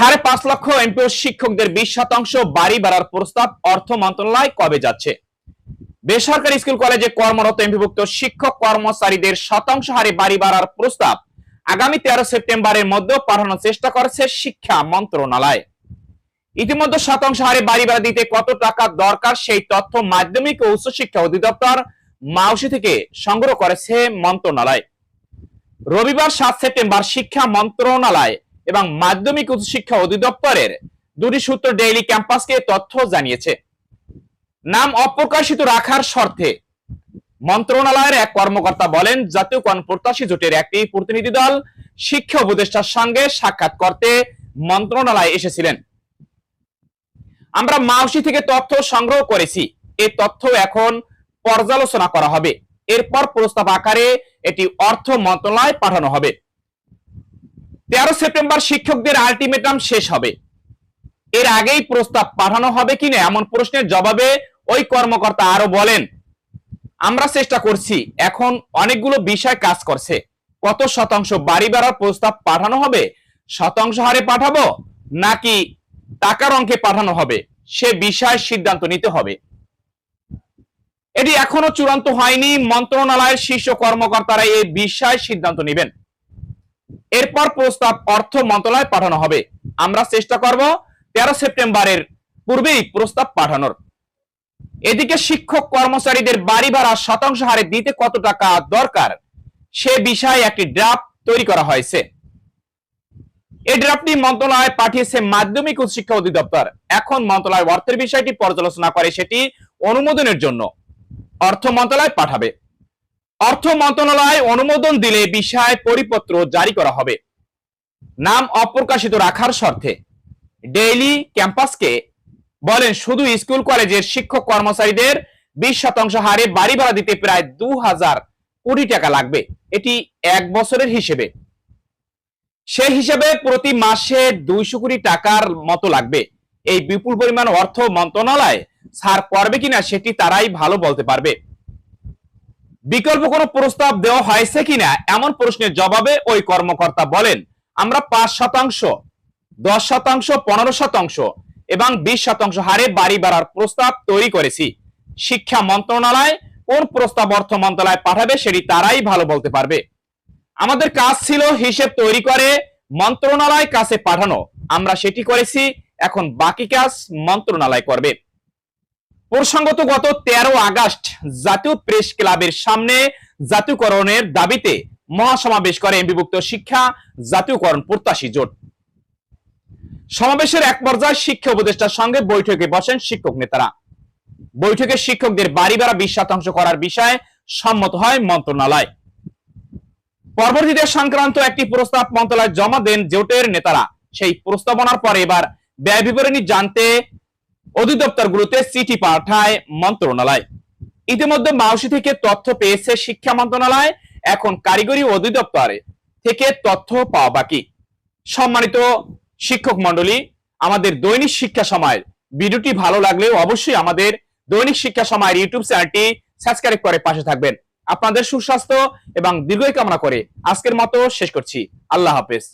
সাড়ে পাঁচ লক্ষ এমপিও শিক্ষকদের বিশ শতাংশ বাড়ি বাড়ার প্রস্তাব অর্থ মন্ত্রণালয় কবে যাচ্ছে? বেসরকারি স্কুল কলেজে কর্মরত এমপিভুক্ত শিক্ষক কর্মচারীদের শতাংশ হারে বাড়ি বাড়ার প্রস্তাব আগামী তেরো সেপ্টেম্বরের মধ্যে পাঠানোর চেষ্টা করছে শিক্ষা মন্ত্রণালয়। ইতিমধ্যে শতাংশ হারে বাড়ি ভাড়া দিতে কত টাকা দরকার সেই তথ্য মাধ্যমিক ও উচ্চশিক্ষা অধিদপ্তর মাউসি থেকে সংগ্রহ করেছে মন্ত্রণালয়। রবিবার সাত সেপ্টেম্বর শিক্ষা মন্ত্রণালয় এবং মাধ্যমিক উচ্চশিক্ষা অধিদপ্তরের দুটি সূত্র ডেইলি ক্যাম্পাসকে তথ্য জানিয়েছে। নাম অপ্রকাশিত রাখার শর্তে মন্ত্রণালয়ের এক কর্মকর্তা বলেন, জাতীয় প্রত্যাশী জোটের একটি প্রতিনিধি দল শিক্ষা উপদেষ্টার সঙ্গে সাক্ষাৎ করতে মন্ত্রণালয়ে এসেছিলেন। আমরা মাউসি থেকে তথ্য সংগ্রহ করেছি। এই তথ্য এখন পর্যালোচনা করা হবে। এরপর প্রস্তাব আকারে এটি অর্থ মন্ত্রণালয় পাঠানো হবে। তেরো সেপ্টেম্বর শিক্ষকদের আলটিমেটাম শেষ হবে। এর আগেই প্রস্তাব পাঠানো হবে কিনা এমন প্রশ্নের জবাবে ওই কর্মকর্তা আরও বলেন, আমরা চেষ্টা করছি, এখন অনেকগুলো বিষয় কাজ করছে। কত শতাংশ বাড়ি বাড়ার প্রস্তাব পাঠানো হবে? শতাংশ হারে পাঠাবো? নাকি টাকার অঙ্কে পাঠানো হবে? সে বিষয়ে সিদ্ধান্ত নিতে হবে। এটি এখনও চূড়ান্ত হয়নি। মন্ত্রণালয়ের শীর্ষ কর্মকর্তারা এই বিষয়ে সিদ্ধান্ত নেবেন। এরপর প্রস্তাব অর্থ মন্ত্রণালয় পাঠানো হবে। আমরা চেষ্টা করব তেরো সেপ্টেম্বরের পূর্বেই প্রস্তাব পাঠানোর। এদিকে শিক্ষক কর্মচারীদের বাড়ি ভাড়া শতাংশ হারে দিতে কত টাকা দরকার, সে বিষয়ে একটি ড্রাফট তৈরি করা হয়েছে। এই ড্রাফটটি মন্ত্রণালয় পাঠিয়েছে মাধ্যমিক উচ্চশিক্ষা অধিদপ্তর। এখন মন্ত্রণালয় অর্থের বিষয়টি পর্যালোচনা করে সেটি অনুমোদনের জন্য। অর্থ মন্ত্রণালয় পাঠাবে। অর্থ মন্ত্রণালয় অনুমোদন দিলে বিষয় পরিপত্র জারি করা হবে। নাম অপ্রকাশিত রাখার শর্তে ডেইলি ক্যাম্পাসকে বলেন, শুধু স্কুল, কলেজের শিক্ষক কর্মচারীদের বিশ শতাংশ হারে বাড়ি ভাড়া দিতে প্রায় দু হাজার কোটি টাকা লাগবে। এটি এক বছরের হিসেবে। সেই হিসেবে প্রতি মাসে দুইশো কোটি টাকার মতো লাগবে। এই বিপুল পরিমাণ অর্থ মন্ত্রণালয় ছাড় করবে কিনা সেটি তারাই ভালো বলতে পারবে। বিকল্প কোনো প্রস্তাব দেওয়া হয়েছে কিনা? এমন প্রশ্নের জবাবে ওই কর্মকর্তা বলেন, আমরা পাঁচ শতাংশ, দশ শতাংশ, পনেরো শতাংশ এবং বিশ শতাংশ হারে বাড়ি বাড়ার প্রস্তাব তৈরি করেছি। শিক্ষা মন্ত্রণালয় কোন প্রস্তাব অর্থ মন্ত্রণালয় পাঠাবে সেটি তারাই ভালো বলতে পারবে। আমাদের কাজ ছিল হিসেব তৈরি করে মন্ত্রণালয় কাছে পাঠানো। আমরা সেটি করেছি, এখন বাকি কাজ মন্ত্রণালয় করবে। প্রসঙ্গত গত তেরো আগস্ট জাতীয় প্রেস ক্লাবের সামনে জাতীয়করণের দাবিতে মহাসমাবেশ করে বিভক্ত শিক্ষা, জাতীয়করণ প্রত্যাশী জোট। সমাবেশের এক পর্যায়ে শিক্ষা উপদেষ্টার সঙ্গে বৈঠকে বসেন শিক্ষক নেতারা। বৈঠকে শিক্ষকদের বাড়ি ভাড়া বিশ শতাংশ করার বিষয়ে সম্মত হয় মন্ত্রণালয়। পরবর্তীতে সংক্রান্ত একটি প্রস্তাব মন্ত্রণালয় জমা দেন জোটের নেতারা। সেই প্রস্তাবনার পরে এবার ব্যয় বিবরণী জানতে অধিদপ্তরগুলোতে চিঠি পাঠায় মন্ত্রণালয়। ইতিমধ্যে মাউসি থেকে তথ্য পেয়েছে শিক্ষা মন্ত্রণালয়। এখন কারিগরি অধিদপ্তরে থেকে তথ্য পাওয়া বাকি। সম্মানিত শিক্ষক মন্ডলী আমাদের দৈনিক শিক্ষা সময়। ভিডিওটি ভালো লাগলেও অবশ্যই আমাদের দৈনিক শিক্ষা সময়ের ইউটিউব চ্যানেলটি সাবস্ক্রাইব করে পাশে থাকবেন। আপনাদের সুস্বাস্থ্য এবং দীর্ঘই কামনা করে আজকের মতো শেষ করছি। আল্লাহ হাফেজ।